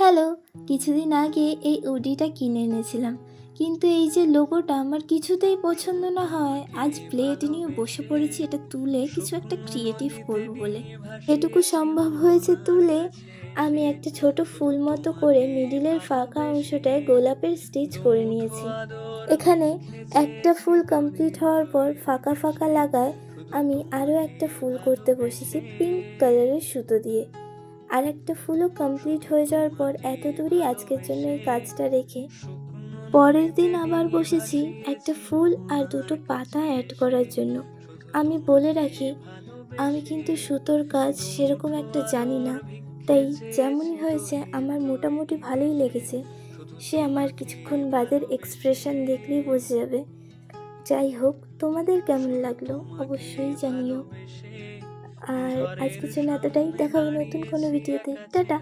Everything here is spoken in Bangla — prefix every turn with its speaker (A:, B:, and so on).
A: হ্যালো, কিছুদিন আগে এই উডিটা কিনে এনেছিলাম। কিন্তু এই যে লোগোটা আমার কিছুতেই পছন্দ না হয়। আজ প্লেট নিয়ে বসে পড়েছি এটা তুলে কিছু একটা ক্রিয়েটিভ করব বলে। এটুকু সম্ভব হয়েছে তুলে আমি একটা ছোট ফুল মতো করে মিডিলের ফাঁকা অংশটায় গোলাপের স্টিচ করে নিয়েছি। এখানে একটা ফুল কমপ্লিট হওয়ার পর ফাঁকা ফাঁকা লাগায় আমি আরও একটা ফুল করতে বসেছি পিঙ্ক কালারের সুতো দিয়ে। আর একটা ফুলও কমপ্লিট হয়ে যাওয়ার পর এত দূরই আজকের জন্য এই কাজটা রেখে। পরের দিন আবার বসেছি একটা ফুল আর দুটো পাতা অ্যাড করার জন্য। আমি বলে রাখি, আমি কিন্তু সুতোর কাজ সেরকম একটা জানি না। তাই যেমনই হয়েছে, আমার মোটামুটি ভালোই লেগেছে। সে আমার কিছুক্ষণ বাদের এক্সপ্রেশন দেখলেই বোঝা যাবে। যাই হোক, তোমাদের কেমন লাগল অবশ্যই জানিও। আর আজকের জন্য এতটাই। দেখা হবে নতুন কোনো ভিডিওতে। টাটা।